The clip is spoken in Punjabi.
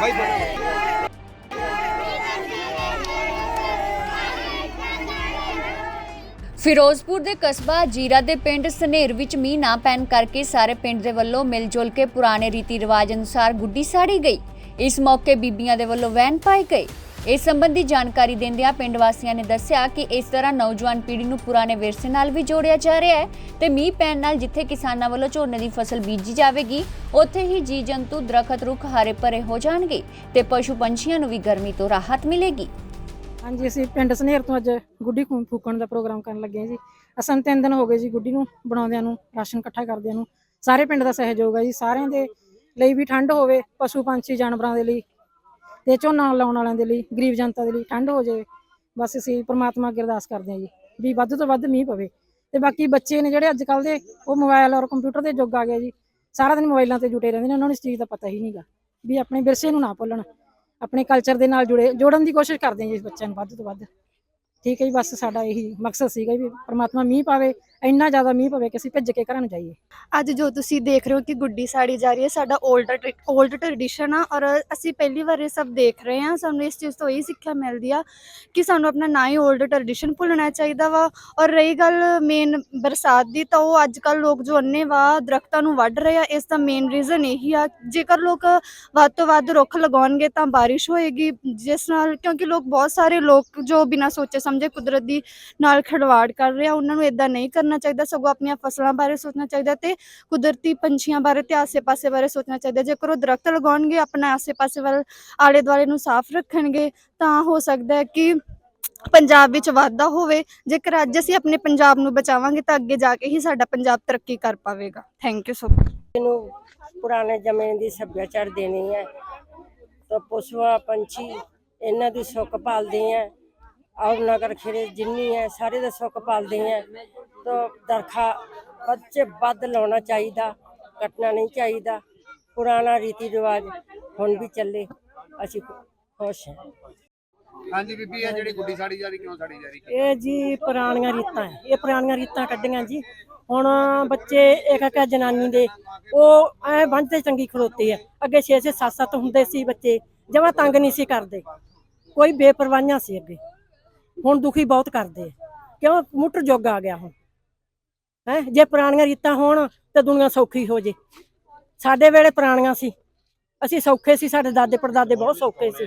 ਬਾਈ ਫਿਰੋਜ਼ਪੁਰ ਦੇ ਕਸਬਾ ਜੀਰਾ ਦੇ ਪਿੰਡ ਸਨੇਰ ਵਿੱਚ ਮੀਂਹ ਨਾ ਪੈਣ ਕਰਕੇ ਸਾਰੇ ਪਿੰਡ ਦੇ ਵੱਲੋਂ ਮਿਲ ਜੁਲ ਕੇ ਪੁਰਾਣੇ ਰੀਤੀ ਰਿਵਾਜ ਅਨੁਸਾਰ ਗੁੱਡੀ ਸਾੜੀ ਗਈ। ਇਸ ਮੌਕੇ ਬੀਬੀਆਂ ਦੇ ਵੱਲੋਂ ਵੈਨ ਪਾਈ ਗਈ ਇਸ ਸੰਬੰਧੀ ਜਾਣਕਾਰੀ ਦਿੰਦਿਆਂ ਪਿੰਡ ਵਾਸੀਆਂ ਨੇ ਦੱਸਿਆ ਕਿ ਇਸ ਤਰ੍ਹਾਂ ਨੌਜਵਾਨ ਪੀੜ੍ਹੀ ਨੂੰ ਪੁਰਾਣੇ ਵਿਰਸੇ ਨਾਲ ਵੀ ਜੋੜਿਆ ਜਾ ਰਿਹਾ ਹੈ ਤੇ ਮੀਂਹ ਪੈਣ ਨਾਲ ਜਿੱਥੇ ਕਿਸਾਨਾਂ ਵੱਲੋਂ ਝੋਨੇ ਦੀ ਫਸਲ ਬੀਜੀ ਜਾਵੇਗੀ, ਉੱਥੇ ਹੀ ਜੀ ਜੰਤੂ ਦਰਖਤ ਰੁੱਖ ਹਰੇ ਭਰੇ ਹੋ ਜਾਣਗੇ ਤੇ ਪਸ਼ੂ ਪੰਛੀਆਂ ਨੂੰ ਵੀ ਗਰਮੀ ਤੋਂ ਰਾਹਤ ਮਿਲੇਗੀ। ਹਾਂਜੀ, ਅਸੀਂ ਪਿੰਡ ਸਨੇਰ ਤੋਂ ਅੱਜ ਗੁੱਡੀ ਖੂ- ਫੂਕਣ ਦਾ ਪ੍ਰੋਗਰਾਮ ਕਰਨ ਲੱਗੇ ਹਾਂ ਜੀ। ਅਸਾਂ ਨੂੰ ਤਿੰਨ ਦਿਨ ਹੋ ਗਏ ਜੀ ਗੁੱਡੀ ਨੂੰ ਬਣਾਉਂਦਿਆਂ ਨੂੰ, ਰਾਸ਼ਨ ਇਕੱਠਾ ਕਰਦਿਆਂ ਨੂੰ। ਸਾਰੇ ਪਿੰਡ ਦਾ ਸਹਿਯੋਗ ਹੈ ਜੀ, ਸਾਰਿਆਂ ਦੇ ਲਈ ਵੀ ਠੰਡ ਹੋਵੇ, ਪਸ਼ੂ ਪੰਛੀ ਜਾਨਵਰਾਂ ਦੇ ਲਈ ਤੇ ਝੋਨਾ ਲਾਉਣ ਵਾਲਿਆਂ ਦੇ ਲਈ, ਗਰੀਬ ਜਨਤਾ ਦੇ ਲਈ ਠੰਡ ਹੋ ਜਾਵੇ। ਬਸ ਅਸੀਂ ਪ੍ਰਮਾਤਮਾ ਅੱਗੇ ਅਰਦਾਸ ਕਰਦੇ ਹਾਂ ਜੀ, ਵੀ ਵੱਧ ਤੋਂ ਵੱਧ ਮੀਂਹ ਪਵੇ। ਤੇ ਬਾਕੀ ਬੱਚੇ ਨੇ ਜਿਹੜੇ ਅੱਜ ਕੱਲ ਦੇ, ਉਹ ਮੋਬਾਈਲ ਔਰ ਕੰਪਿਊਟਰ ਦੇ ਯੁੱਗ ਆ ਗਿਆ ਜੀ। ਸਾਰਾ ਦਿਨ ਮੋਬਾਈਲਾਂ ਤੇ ਜੁਟੇ ਰਹਿੰਦੇ ਨੇ, ਉਹਨਾਂ ਨੂੰ ਇਸ ਚੀਜ਼ ਦਾ ਪਤਾ ਹੀ ਨਹੀਂਗਾ ਵੀ ਆਪਣੇ ਵਿਰਸੇ ਨੂੰ ਨਾ ਭੁੱਲਣ। ਆਪਣੇ ਕਲਚਰ ਦੇ ਨਾਲ ਜੁੜੇ, ਜੋੜਨ ਦੀ ਕੋਸ਼ਿਸ਼ ਕਰਦੇ ਹਾਂ ਜੀ ਇਸ ਬੱਚਿਆਂ ਨੂੰ ਵੱਧ ਤੋਂ ਵੱਧ। ਠੀਕ ਹੈ ਜੀ, ਬਸ ਸਾਡਾ ਇਹੀ ਮਕਸਦ ਸੀਗਾ ਵੀ ਪਰਮਾਤਮਾ ਮੀਂਹ ਪਾਵੇ ਇੰਨਾ ਜ਼ਿਆਦਾ ਮੀਂਹ ਪਵੇ ਕਿ ਅਸੀਂ ਭਿੱਜ ਕੇ ਘਰਾਂ ਨੂੰ ਜਾਈਏ। ਅੱਜ ਜੋ ਤੁਸੀਂ ਦੇਖ ਰਹੇ ਹੋ ਕਿ ਗੁੱਡੀ ਸਾੜੀ ਜਾ ਰਹੀ ਹੈ, ਸਾਡਾ 올ਡ 올ਡ ਟ੍ਰੈਡੀਸ਼ਨ ਆ ਔਰ ਅਸੀਂ ਪਹਿਲੀ ਵਾਰ ਇਹ ਸਭ ਦੇਖ ਰਹੇ ਹਾਂ। ਸਾਨੂੰ ਇਸ ਚੀਜ਼ ਤੋਂ ਇਹ ਸਿੱਖਿਆ ਮਿਲਦੀ ਆ ਕਿ ਸਾਨੂੰ ਆਪਣਾ ਨਾ ਹੀ 올ਡ ਟ੍ਰੈਡੀਸ਼ਨ ਭੁੱਲਣਾ ਚਾਹੀਦਾ ਵਾ ਔਰ ਰਹੀ ਗੱਲ ਮੇਨ ਬਰਸਾਤ ਦੀ ਤਾਂ ਉਹ ਅੱਜ ਕੱਲ ਲੋਕ ਜੋ ਅੰਨੇ ਵਾ ਦਰਖਤਾਂ ਨੂੰ ਵੱਢ ਰਹੇ ਆ, ਇਸ ਦਾ ਮੇਨ ਰੀਜ਼ਨ ਇਹੀ ਆ। ਜੇਕਰ ਲੋਕ ਵੱਧ ਤੋਂ ਵੱਧ ਰੁੱਖ ਲਗਾਉਣਗੇ ਤਾਂ ਬਾਰਿਸ਼ ਹੋਏਗੀ, ਜਿਸ ਨਾਲ ਕਿਉਂਕਿ ਲੋਕ ਬਹੁਤ ਸਾਰੇ ਲੋਕ ਜੋ ਬਿਨਾਂ ਸੋਚੇ ਸਮਝੇ ਕੁਦਰਤ ਦੀ ਨਾਲ ਖਿਲਵਾੜ ਕਰ ਰਹੇ ਆ, ਉਹਨਾਂ ਨੂੰ ਇਦਾਂ ਨਹੀਂ ਕਰਨਾ ਚਾਹੀਦਾ, ਸਗੋਂ ਆਪਣੀਆਂ ਫਸਲਾਂ ਬਾਰੇ ਸੋਚਣਾ ਚਾਹੀਦਾ ਤੇ ਕੁਦਰਤੀ ਪੰਛੀਆਂ ਬਾਰੇ ਤੇ ਆਸੇ-ਪਾਸੇ ਬਾਰੇ ਸੋਚਣਾ ਚਾਹੀਦਾ। ਜੇਕਰ ਉਹ ਦਰਖਤ ਲਗਾਉਣਗੇ, ਆਪਣਾ ਆਸੇ-ਪਾਸੇ ਵੱਲ ਆਲੇ ਦੁਆਲੇ ਨੂੰ ਸਾਫ਼ ਰੱਖਣਗੇ, ਤਾਂ ਹੋ ਸਕਦਾ ਹੈ ਕਿ ਪੰਜਾਬ ਵਿੱਚ ਵਾਧਾ ਹੋਵੇ। ਜੇਕਰ ਅੱਜ ਅਸੀਂ ਆਪਣੇ ਪੰਜਾਬ ਨੂੰ ਬਚਾਵਾਂਗੇ, ਤਾਂ ਅੱਗੇ ਜਾ ਕੇ ਹੀ ਸਾਡਾ ਪੰਜਾਬ ਤਰੱਕੀ ਕਰ ਪਾਵੇਗਾ। ਥੈਂਕ ਯੂ ਸੋ ਮਚ ਨੂੰ ਪੁਰਾਣੇ ਜ਼ਮਾਨੇ ਦੀ ਸੱਭਿਆਚਾਰ ਦੇਣੀ ਹੈ। ਤਾਂ ਪਸ਼ੂਆਂ, ਪੰਛੀ, ਇਹਨਾਂ ਦੀ ਸੁੱਖ ਪਾਲਦੇ ਹੈ। ਔਰ ਨਗਰ ਖੇੜੇ ਜਿੰਨੀ ਹੈ, ਸਾਰੇ ਦਾ ਸੁੱਖ ਪਾਲਦੇ ਹੈ। ਤਾਂ ਦਰਖਾ ਬੱਚੇ ਵੱਧ ਲਾਉਣਾ ਚਾਹੀਦਾ ਕੱਟਣਾ ਨਹੀਂ ਚਾਹੀਦਾ। ਪੁਰਾਣਾ ਰੀਤੀ ਰਿਵਾਜ ਹੁਣ ਵੀ ਚੱਲੇ ਅਸੀਂ ਖੁਸ਼ ਹਾਂ। ਹਾਂਜੀ ਬੀਬੀ ਇਹ ਜਿਹੜੀ ਗੁੱਡੀ ਸਾੜੀ ਜਾ ਰਹੀ ਕਿਉਂ ਸਾੜੀ ਜਾ ਰਹੀ? ਇਹ ਜੀ ਪੁਰਾਣੀਆਂ ਰੀਤਾਂ ਹੈ। ਇਹ ਪੁਰਾਣੀਆਂ ਰੀਤਾਂ ਕੱਢੀਆਂ ਜੀ। ਹੁਣ ਬੱਚੇ ਇੱਕ ਇੱਕ ਜਨਾਨੀ ਦੇ ਉਹ ਐ ਬੰਝਦੇ ਚੰਗੀ ਖਲੋਤੇ ਆ ਅੱਗੇ 6 6 7 7 ਹੁੰਦੇ ਸੀ ਬੱਚੇ ਜਮਾ ਤੰਗ ਨਹੀਂ ਸੀ ਕਰਦੇ। ਕੋਈ ਬੇਪਰਵਾਹੀਆਂ ਸੀ ਅੱਗੇ। ਹੁਣ ਦੁਖੀ ਬਹੁਤ ਕਰਦੇ ਕਿਉਂ? ਮੁੱਟ ਜੁਗ ਆ ਗਿਆ ਹੁਣ। ਹੈ? ਜੇ ਪੁਰਾਣੀਆਂ ਰੀਤਾਂ ਹੋਣ ਤਾਂ ਦੁਨੀਆ ਸੌਖੀ ਹੋ ਜੇ। ਸਾਡੇ ਵੇਲੇ ਪੁਰਾਣੀਆਂ ਸੀ। ਅਸੀਂ ਸੌਖੇ ਸੀ, ਸਾਡੇ ਦਾਦੇ ਪੜਦਾਦੇ ਬਹੁਤ ਸੌਖੇ ਸੀ।